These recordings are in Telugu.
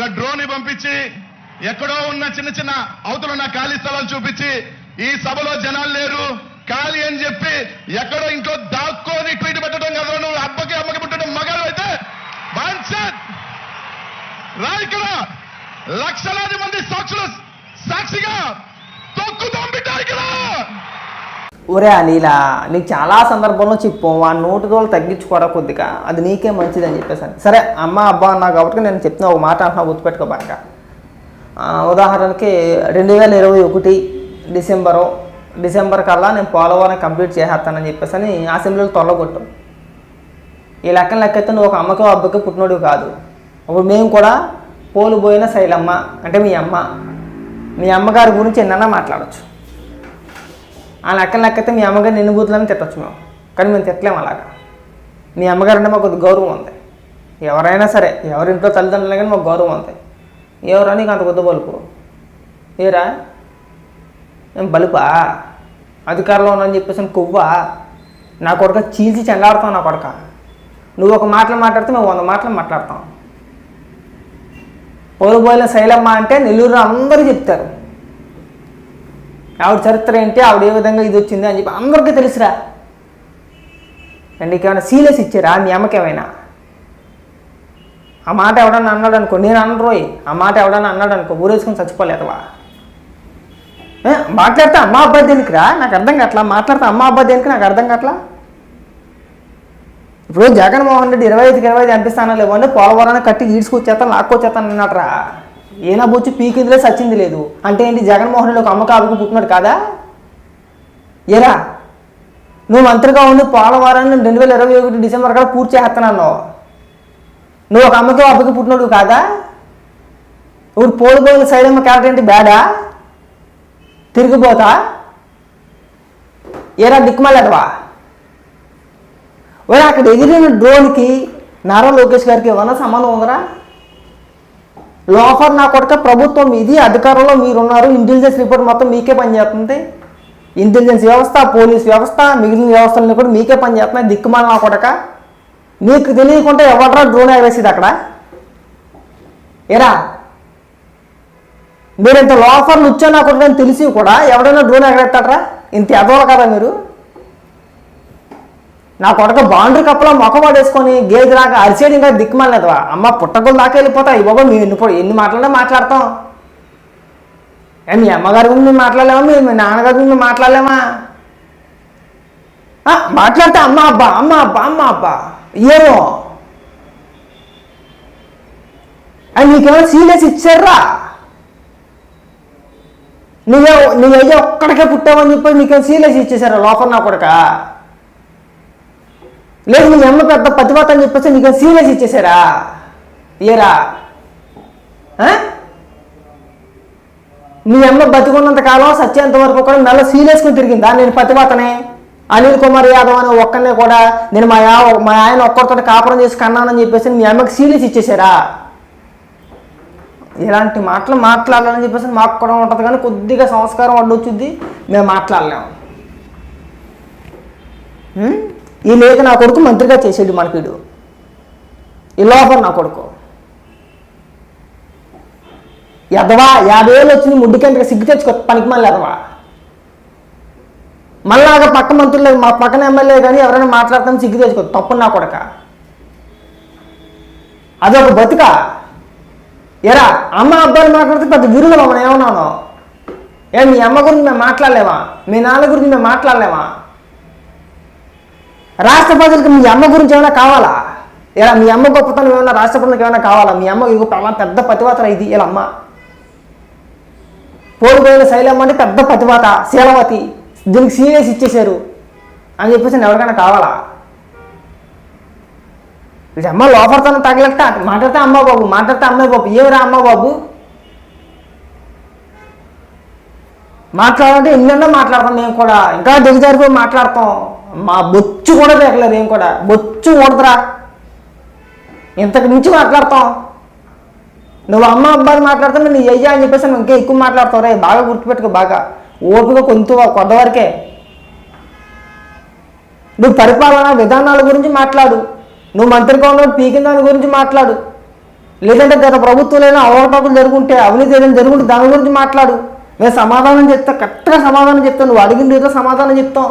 ఒక డ్రోన్ పంపించి ఎక్కడో ఉన్న చిన్న చిన్న అవతల ఉన్న ఖాళీ స్థలాలు చూపించి ఈ సభలో జనాలు లేరు ఖాళీ అని చెప్పి ఎక్కడో ఇంట్లో దాక్కోని ట్వీట్ పెట్టడం కదా నువ్వు అబ్బకి అమ్మకి పుట్టడం మగాడు అయితే రా ఇక్కడ! లక్షలాది మంది సాక్షులు సాక్షిగా తొక్కుతాం బిడ్డ ఇక్కడ! ఒరే అనిల నీకు చాలా సందర్భంలో చెప్పు ఆ నోటి రోజులు తగ్గించుకోరా కొద్దిగా అది నీకే మంచిది అని చెప్పేసాను సరే అమ్మ అబ్బా అన్నా కాబట్టి నేను చెప్తున్నా ఒక మాట అంటున్నా గుర్తుపెట్టుకో బాగా. ఉదాహరణకి రెండు వేల ఇరవై ఒకటి డిసెంబరు డిసెంబర్ కల్లా నేను పోలవరం కంప్లీట్ చేసేస్తానని చెప్పేసి అని అసెంబ్లీలో తొలగొట్టు. ఈ లెక్కన లెక్కైతే నువ్వు ఒక అమ్మకో అబ్బకి పుట్టినోడు కాదు. అప్పుడు మేము కూడా పోలు పోయిన శైలమ్మ అంటే మీ అమ్మ మీ అమ్మగారి గురించి ఎన్నన్నా మాట్లాడచ్చు. ఆ లెక్కన లెక్కైతే మీ అమ్మగారు నిన్ను బూతులని తిట్టచ్చు మేము. కానీ మేము తిట్టలేము అలాగా. మీ అమ్మగారు అంటే మాకు గౌరవం ఉంది. ఎవరైనా సరే ఎవరింట్లో తల్లిదండ్రులు కానీ మాకు గౌరవం ఉంది. ఎవరా నీకు అంత కొద్ది బలుపు? ఏరా? ఏం బలుపా? అధికారంలో ఉన్నాని చెప్పేసి కొవ్వా? నా కొడుక చీల్చి చెండాడుతావు నా కొడుక. నువ్వు ఒక మాటలు మాట్లాడితే మేము వంద మాటలు మాట్లాడతాం. పోలుబోయిన శైలమ్మ అంటే నెల్లూరు అందరూ చెప్తారు. ఆవిడ చరిత్ర ఏంటి? ఆవిడ ఏ విధంగా ఇది వచ్చింది అని చెప్పి అందరికీ తెలుసురా. అండ్ ఏమైనా సీరియస్ ఇచ్చారా? మీ అమ్మకేమైనా ఆ మాట ఎవడన్నా అన్నాడు అనుకో నేను అనరోయ్ ఆ మాట ఎవడన్నా అన్నాడు అనుకో ఊరేసుకొని చచ్చిపోలేదవా? మాట్లాడితే అమ్మ అబ్బాయి దేనికిరా? నాకు అర్థం కావట్లా? మాట్లాడితే అమ్మ అబ్బాయి దేనికి నాకు అర్థం కావట్లా? ఇప్పుడు జగన్మోహన్ రెడ్డి ఇరవై ఐదుకి ఇరవై ఐదు అనిపిస్తానో లేవంటే పోలవరాన్ని కట్టి ఈడ్చుకొచ్చేస్తాను లాక్కొచ్చేస్తాను అన్నట్రా ఏనా బొచ్చి పీకింది సచ్చింది లేదు. అంటే ఏంటి జగన్మోహన్ రెడ్డి ఒక అమ్మకాబుకి పుట్టినాడు కాదా? ఏరా నువ్వు మంత్రిగా ఉండి పోలవరాన్ని రెండు వేల ఇరవై ఒకటి డిసెంబర్ కల్లా పూర్తి చేస్తున్నాను నువ్వు ఒక అమ్మకి అబ్బకి పుట్టినాడు కాదా? ఇప్పుడు పోలిపోయిన సైడ్ అమ్మ క్యారెక్టర్ ఏంటి? బ్యాడా తిరిగిపోతా? ఏరా దిక్కుమల్లడవా ఓరా అక్కడ ఎగిరిన డ్రోన్కి నారా లోకేష్ గారికి ఏమన్నా సంబంధం ఉందరా? లోఫర్ నా కొడుక ప్రభుత్వం ఇది అధికారంలో మీరున్నారు ఇంటెలిజెన్స్ రిపోర్ట్ మొత్తం మీకే పనిచేస్తుంది. ఇంటెలిజెన్స్ వ్యవస్థ పోలీస్ వ్యవస్థ మిగిలిన వ్యవస్థలన్నీ కూడా మీకే పనిచేస్తున్నాయి దిక్కుమాల నా కొడక. నీకు తెలియకుండా ఎవడరా డ్రోన్ ఎగరేసేది అక్కడ? ఏరా? మీరు ఇంత లోఫర్లు వచ్చా నా కొడుకు అని తెలిసి కూడా ఎవడైనా డ్రోన్ ఎగరేస్తాడరా ఇంత ఎదవరు కదా మీరు? నా కొడుకు బాండ్రీ కప్పలో మొక్క పడేసుకొని గేదె రాక అరిసేది ఇంకా దిక్కుమాలేదువా అమ్మ పుట్టకులు దాకా వెళ్ళిపోతా. ఇవ్వగా మేము ఎన్ని ఎన్ని మాట్లాడినా మాట్లాడతాం ఏ మీ అమ్మగారి గురించి మేము మాట్లాడలేమా మీ మీ నాన్నగారి గురించి మేము మాట్లాడలేమా ఆ, మాట్లాడితే అమ్మ అబ్బా అమ్మ అబ్బా అమ్మ అబ్బా. ఏమో. అండ్ నీకేమైనా సీరియస్ ఇచ్చారా? నువ్వే నువ్వైతే ఒక్కడికే పుట్టావని చెప్పి నీకేం సీరియస్ ఇచ్చేసారా లోపల నా కొడక? లేదు నీ అమ్మ పెద్ద పతివాత అని చెప్పేసి నీకు సీరియస్ ఇచ్చేసారా? ఏరా మీ నీ అమ్మ బతుకున్నంత కాలం సత్యంత వరకు కూడా నల్ల సీరియస్గా తిరిగిందా నేను పతివాతనే అనిల్ కుమార్ యాదవ్ అనే ఒక్కనే కూడా నేను మా యా మా ఆయన ఒక్కరితో కాపురం చేసి కన్నానని చెప్పేసి మీ అమ్మకి సీరియస్ ఇచ్చేసారా? ఇలాంటి మాటలు మాట్లాడాలని చెప్పేసి మాకు కూడా ఉంటుంది కానీ కొద్దిగా సంస్కారం అడ్డొచ్చుద్ది మేము మాట్లాడలేము ఈ లేఖ నా కొడుకు మంత్రిగా చేసేడు మనకిడు ఈ లోపల నా కొడుకు. ఎదవా యాభై ఏళ్ళు వచ్చింది ముడ్డికెంతగా సిగ్గు తెచ్చుకో పనికి మళ్ళీ ఎదవా. మళ్ళాగా పక్క మంత్రులు మా పక్కన ఎమ్మెల్యే కానీ ఎవరైనా మాట్లాడతాను సిగ్గు తెచ్చుకో తప్పు నా కొడక. అదొక బతుక. ఎరా అమ్మ అబ్బాయిలు మాట్లాడితే పెద్ద గురువులు మనం ఏమన్నాను? ఏ మీ అమ్మ గురించి మేము మాట్లాడలేమా? మీ నాన్న గురించి మేము మాట్లాడలేమా? రాష్ట్ర ప్రజలకు మీ అమ్మ గురించి ఏమైనా కావాలా? ఇలా మీ అమ్మ గొప్పతనం ఏమైనా రాష్ట్ర ప్రజలకు ఏమైనా కావాలా? మీ అమ్మ ఇగో అలా పెద్ద పతివాత ఇది ఇలా అమ్మ. పోలిపోయిన శైలమ్మ అంటే పెద్ద పతివాత శీలవతి. దీనికి సీరియస్ ఇచ్చేశారు. అని చెప్పేసి ఎవరికైనా కావాలా? వీడి అమ్మ లోపడతాను తగలట మాట్లాడితే అమ్మ బాబు మాట్లాడితే అమ్మాయి బాబు ఏమిరా అమ్మ బాబు మాట్లాడాలంటే ఎన్నెన్నో మాట్లాడతాం మేము కూడా. ఇంకా దిగజారిపోయి మాట్లాడతాం. మా బొచ్చు కూడా దేకలేదు ఏం కూడా? బొచ్చు ఊడదురా. ఇంతకు మించి మాట్లాడతాం. నువ్వు అమ్మ అబ్బాయిని మాట్లాడుతున్నా నీ అయ్యా అని చెప్పేసి ఇంకా ఎక్కువ మాట్లాడతావు. రే బాగా గుర్తుపెట్టుకో బాగా. ఓపిక కొంత కొంతవరకే నువ్వు పరిపాలన విధానాల గురించి మాట్లాడు. నువ్వు మంత్రిగా ఉన్న పీకిన దాని గురించి మాట్లాడు. లేదంటే గత ప్రభుత్వంలో అవకతవకలు జరుగుంటే అవినీతి ఏదైనా జరుగుంటే దాని గురించి మాట్లాడు. మేము సమాధానం చెప్తా కరెక్ట్గా సమాధానం చెప్తాను. నువ్వు అడిగిన రీతిలో సమాధానం చెప్తాం.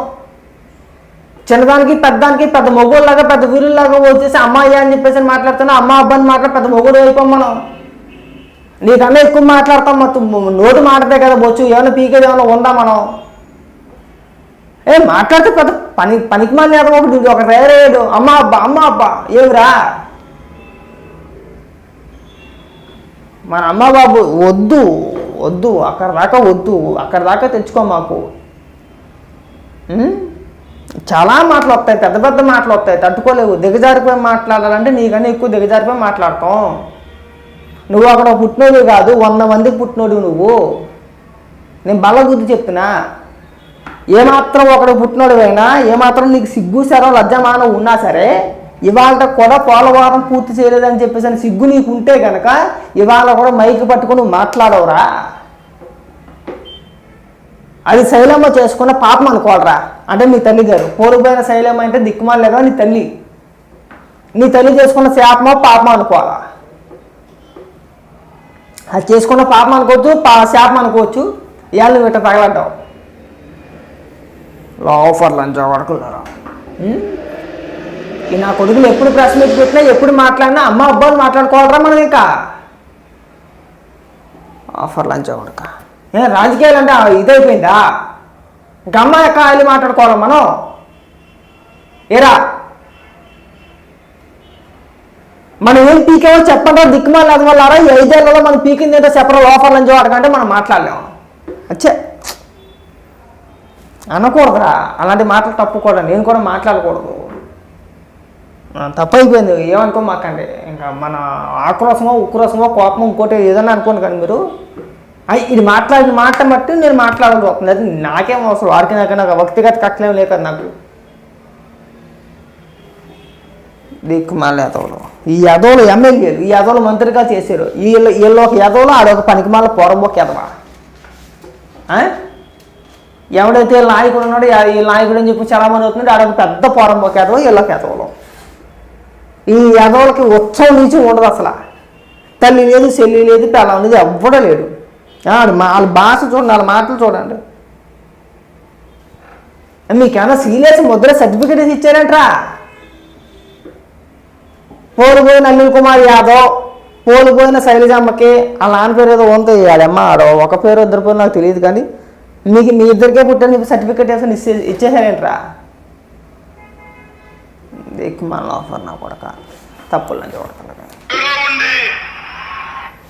చిన్నదానికి పెద్దదానికి పెద్ద మొగోళ్ళలాగా పెద్ద వీరుల్లాగా వచ్చేసి అమ్మాయి అని చెప్పేసి మాట్లాడుతున్నా అమ్మ అబ్బాయిని మాట్లాడి పెద్ద మొగుడు అయిపోం మనం. నీకన్నా ఎక్కువ మాట్లాడతాం మొత్తం నోటు మాటదే కదా బొచ్చు ఏమైనా పీకేది ఏమైనా ఉందా మనం? ఏ మాట్లాడితే పెద్ద పని పనికి మళ్ళీ ఒకటి ఒక రేరేడు అమ్మ అబ్బా అమ్మ అబ్బా ఏమిరా? మన అమ్మ బాబు వద్దు వద్దు అక్కడ దాకా వద్దు అక్కడ దాకా తెచ్చుకో మాకు. చాలా మాటలు వస్తాయి పెద్ద పెద్ద మాటలు వస్తాయి. తట్టుకోలేవు. దిగజారిపోయి మాట్లాడాలంటే నీకన్నా ఎక్కువ దిగజారిపోయి మాట్లాడతాం. నువ్వు అక్కడ పుట్టినోడు కాదు వంద మందికి పుట్టినోడు నువ్వు. నేను బల్ల గుర్తు చెప్తున్నా ఏమాత్రం ఒకడు పుట్టినోడు ఏమాత్రం నీకు సిగ్గు శరం లజ్జమానం ఉన్నా సరే ఇవాళ కూడా పోలవరం పూర్తి చేయలేదని చెప్పేసి అని సిగ్గు నీకు ఉంటే కనుక ఇవాళ కూడా మైక్ పట్టుకుని నువ్వు మాట్లాడవురా. అది శైలమ్మ చేసుకున్న పాపం అనుకోవాలరా. అంటే మీ తల్లి గారు. పోలిపోయిన శైలమ్మ అంటే దిక్కుమాలేదా నీ తల్లి? నీ తల్లి చేసుకున్న శాపమో పాపం అనుకోవాలా? అది చేసుకున్న పాపం అనుకోవచ్చు పా శాపం అనుకోవచ్చు. ఇవాళ నువ్వు ఇట్ట తగలడ్డావు లోఫర్ లంచ్ వరకు ఈ నా కొడుకులు ఎప్పుడు మీట్ పెట్టినా ఎప్పుడు మాట్లాడినా అమ్మ అబ్బాయిలు మాట్లాడుకోవాలరా మనం ఇంకా? ఆఫర్ లంచ్ కొడుక ఏ రాజకీయాలు అంటే ఇదైపోయిందా? గమ్మ యొక్క కాయలు మాట్లాడుకోవాలి మనం. ఏరా? మనం ఏం పీకేవో చెప్పండి దిక్కుమాలి అది వల్ల ఈ ఐదేళ్ళలో మనం పీకింది ఏదో చెప్పరా లోఫర్ నుంచి వాడకంటే మనం మాట్లాడలేము. అచ్చే. అనకూడదురా. అలాంటి మాటలు తప్పుకూడదు నేను కూడా మాట్లాడకూడదు. తప్పు అయిపోయింది ఏమనుకో మాకండి ఇంకా మన ఆక్రోశమో ఉక్రోశమో కోపమో ఇంకోటి ఏదన్నా అనుకోండి కానీ మీరు. ఇది మాట్లాడిన మాట బట్టి నేను మాట్లాడబోతుంది అది నాకేం అవసరం. వారికి నాకు నాకు వ్యక్తిగత కట్టలేం లేక నాకు. దిక్కుమాల మళ్ళీ యదవులు. ఈ యదవులు ఎమ్మెల్యేలు ఈ యదవులు మంత్రిగా చేశారు. వీళ్ళు వీళ్ళు ఒక యదవులు ఆడొక పనికిమాల మళ్ళీ యదవా ఎవడైతే నాయకుడు ఉన్నాడో ఈ నాయకుడు అని చెప్పి చాలామంది అవుతున్నాడు ఆడొక పెద్ద పొరంబోక యదవ వీళ్ళకి యదవులు. ఈ యదవులకి ఉత్సవం నుంచి ఉండదు అసలు. తల్లి లేదు చెల్లి లేదు పిల్లలు ఎవ్వడం ఎవ్వడూ లేడు. వాళ్ళ భాష చూడండి వాళ్ళ మాటలు చూడండి. మీకేమైనా సీరియస్ ముద్ర సర్టిఫికేట్ ఇచ్చారంట్రా? పోలిపోయిన అనిల్ కుమార్ యాదవ్ పోలిపోయిన శైలజమ్మకి వాళ్ళ నాన్న పేరు ఏదో ఉంది ఆడమ్మ ఆడో ఒక పేరు ఇద్దరు పేరు నాకు తెలియదు కానీ మీకు మీ ఇద్దరికే పుట్టిన సర్టిఫికేట్ వేసుకొని ఇచ్చే ఇచ్చేసారేంట్రా? ఎక్కువ మన ఆఫర్ నా కొడక తప్పులని చూడతాను